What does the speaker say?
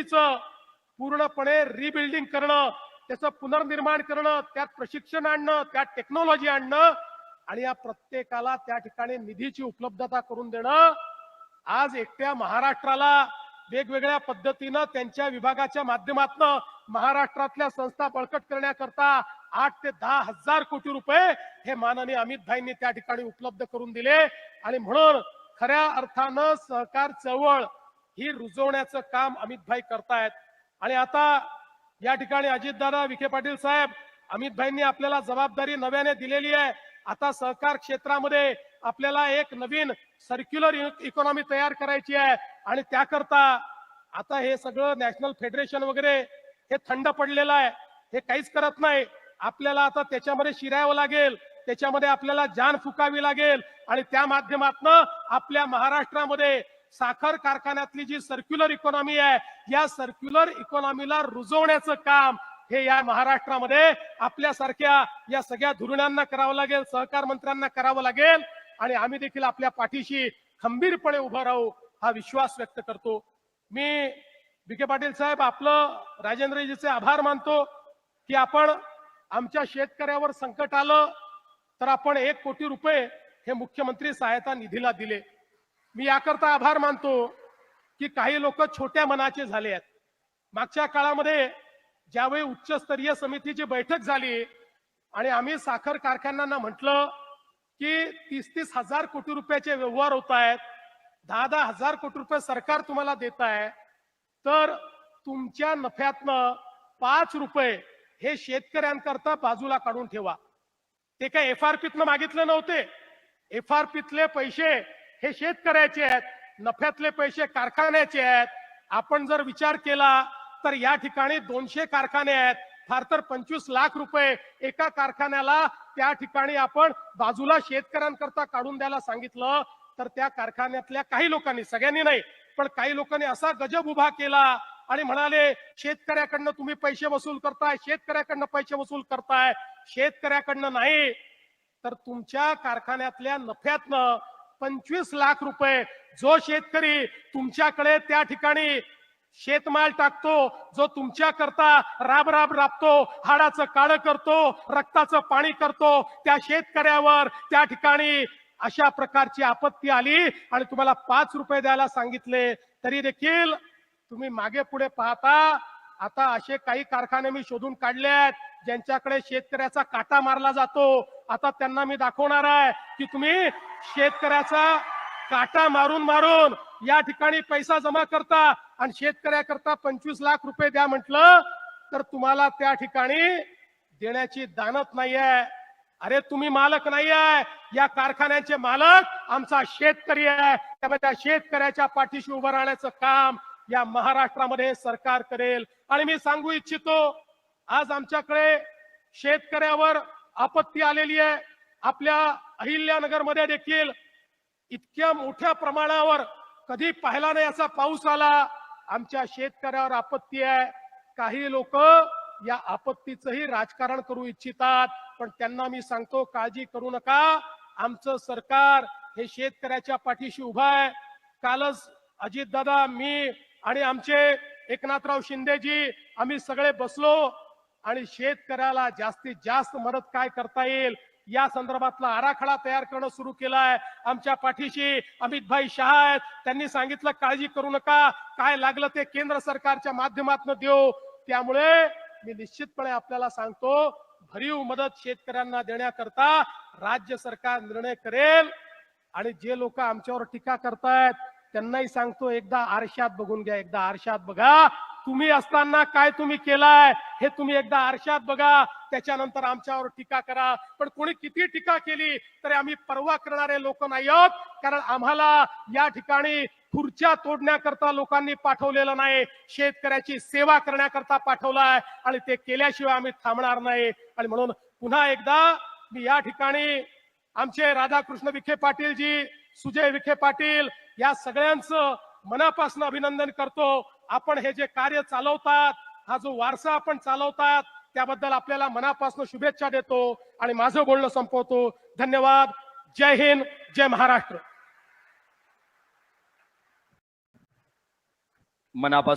इंडस्ट्रीचं पूर्णपणे रिबिल्डिंग करणं त्याचं पुनर्निर्माण करणं त्यात प्रशिक्षण आणणं त्यात टेक्नॉलॉजी आणणं आणि या प्रत्येकाला त्या ठिकाणी निधीची उपलब्धता करून देणं. आज एकट्या महाराष्ट्राला वेगवेगळ्या पद्धतीनं त्यांच्या विभागाच्या माध्यमातून महाराष्ट्रातल्या संस्था बळकट करण्याकरता आठ ते दहा हजार कोटी रुपये हे माननीय अमित भाईंनी त्या ठिकाणी उपलब्ध करून दिले. आणि म्हणून खऱ्या अर्थानं सहकार चळवळ ही रुजवण्याचं काम अमितभाई करतायत. आणि आता या ठिकाणी अजितदादा विखे पाटील साहेब अमितभाईंनी आपल्याला जबाबदारी नव्याने दिलेली आहे. आता सहकार क्षेत्रामध्ये आपल्याला एक नवीन सर्क्युलर इकॉनॉमी e- तयार करायची आहे. आणि त्याकरता आता हे सगळं नॅशनल फेडरेशन वगैरे हे थंड पडलेलं आहे. हे काहीच करत नाही. आपल्याला आता त्याच्यामध्ये शिरावं लागेल. त्याच्यामध्ये आपल्याला जान फुकावी लागेल. आणि त्या माध्यमातनं आपल्या महाराष्ट्रामध्ये साखर कारखान्यातली जी सर्क्युलर इकॉनॉमी आहे या सर्क्युलर इकॉनॉमीला रुजवण्याचं काम हे या महाराष्ट्रामध्ये आपल्यासारख्या या सगळ्या धुरण्यांना करावं लागेल सहकार मंत्र्यांना करावं लागेल आणि आम्ही देखील आपल्या पाठीशी खंबीरपणे उभं राहू हा विश्वास व्यक्त करतो. मी विखे पाटील साहेब आपलं राजेंद्रजीचे आभार मानतो की आपण आमच्या शेतकऱ्यावर संकट आलं तर आपण एक कोटी रुपये हे मुख्यमंत्री सहायता निधीला दिले. मी याकरता आभार मानतो की काही लोक छोट्या मनाचे झाले आहेत. मागच्या काळामध्ये ज्यावेळी उच्चस्तरीय समितीची बैठक झाली आणि आम्ही साखर कारखान्यांना म्हटलं की तीस तीस हजार कोटी रुपयाचे व्यवहार होत आहेत दहा दहा हजार कोटी रुपये सरकार तुम्हाला देत आहे तर तुमच्या नफ्यातनं पाच रुपये हे शेतकऱ्यांकरता बाजूला काढून ठेवा. ते काय एफ आर पीतनं मागितले नव्हते. एफ आर पीतले पैसे हे शेतकऱ्याचे आहेत नफ्यातले पैसे कारखान्याचे आहेत. आपण जर विचार केला तर या ठिकाणी दोनशे कारखाने आहेत. फार तर पंचवीस लाख रुपये एका कारखान्याला त्या ठिकाणी आपण बाजूला शेतकऱ्यांकरता काढून द्यायला सांगितलं तर त्या कारखान्यातल्या काही लोकांनी सगळ्यांनी नाही पण काही लोकांनी असा गजब उभा केला आणि म्हणाले शेतकऱ्याकडनं तुम्ही पैसे वसूल करताय शेतकऱ्याकडनं पैसे वसूल करताय शेतकऱ्याकडनं नाही तर तुमच्या कारखान्यातल्या नफ्यातनं पंचवीस लाख रुपये जो शेतकरी तुमच्याकडे त्या ठिकाणी शेतमाल टाकतो जो तुमच्या करता राब राब राबतो हाडाचं काळं करतो रक्ताचं पाणी करतो त्या शेतकऱ्यावर त्या ठिकाणी अशा प्रकारची आपत्ती आली आणि तुम्हाला पाच रुपये द्यायला सांगितले. तरी देखील तुम्ही मागे पुढे पाहता आता असे काही कारखाने मी शोधून काढले आहेत ज्यांच्याकडे शेतकऱ्याचा काटा मारला जातो आता त्यांना मी दाखवणार आहे की तुम्ही शेतकऱ्याचा काटा मारून मारून या ठिकाणी पैसा जमा करता आणि शेतकऱ्याकरता पंचवीस लाख रुपये द्या म्हटलं तर तुम्हाला त्या ठिकाणी देण्याची दानत नाहीये. अरे तुम्ही मालक नाही आहे या कारखान्याचे मालक आमचा शेतकरी आहे. त्यामुळे त्या शेतकऱ्याच्या पाठीशी उभं राहण्याचं काम या महाराष्ट्रामध्ये सरकार करेल. आणि मी सांगू इच्छितो आज आमच्याकडे शेतकऱ्यावर आपत्ती आलेली आहे. आपल्या अहिल्यानगरमध्ये देखील इतक्या मोठ्या प्रमाणावर कधी पाहिला नाही असा पाऊस आला. आमच्या शेतकऱ्यावर आपत्ती आहे. काही लोक या आपत्तीचंही राजकारण करू इच्छितात. पण त्यांना मी सांगतो काळजी करू नका. आमचं सरकार हे शेतकऱ्याच्या पाठीशी उभं आहे. कालच अजितदादा मी आणि आमचे एकनाथराव शिंदेजी आम्ही सगळे बसलो. आणि शेतकऱ्याला जास्तीत जास्त मदत काय करता येईल? या संदर्भातला आराखडा तयार करणं सुरू केलाय. आमच्या पाठीशी अमित भाई शहा आहेत. त्यांनी सांगितलं काळजी करू नका. काय लागलं ते केंद्र सरकारच्या माध्यमातून देऊ. त्यामुळे मी निश्चितपणे आपल्याला सांगतो भरीव मदत शेतकऱ्यांना देण्याकरता राज्य सरकार निर्णय करेल आणि जे लोक आमच्यावर टीका करतायत त्यांनाही सांगतो एकदा आरशात बघून घ्या एकदा आरशात बघा. तुम्ही असताना काय तुम्ही केलाय हे तुम्ही एकदा आरशात बघा. त्याच्यानंतर आमच्यावर टीका करा. पण कोणी किती टीका केली तरी आम्ही परवा करणारे लोक नाही आहोत कारण आम्हाला या ठिकाणी खुर्च्या तोडण्याकरता लोकांनी पाठवलेलं नाही. शेतकऱ्याची सेवा करण्याकरता पाठवलाय आणि ते केल्याशिवाय आम्ही थांबणार नाही. आणि म्हणून पुन्हा एकदा मी या ठिकाणी आमचे राधाकृष्ण विखे पाटील जी सुजय विखे पाटील या सगळ्यांचं मनापासून अभिनंदन करतो. आपण हे जे कार्य चालवतात हा जो वारसा आपण चालवतात त्याबद्दल आपल्याला मनापासून शुभेच्छा देतो आणि माझं बोलणं संपवतो. धन्यवाद. जय हिंद जय महाराष्ट्र. मनापासून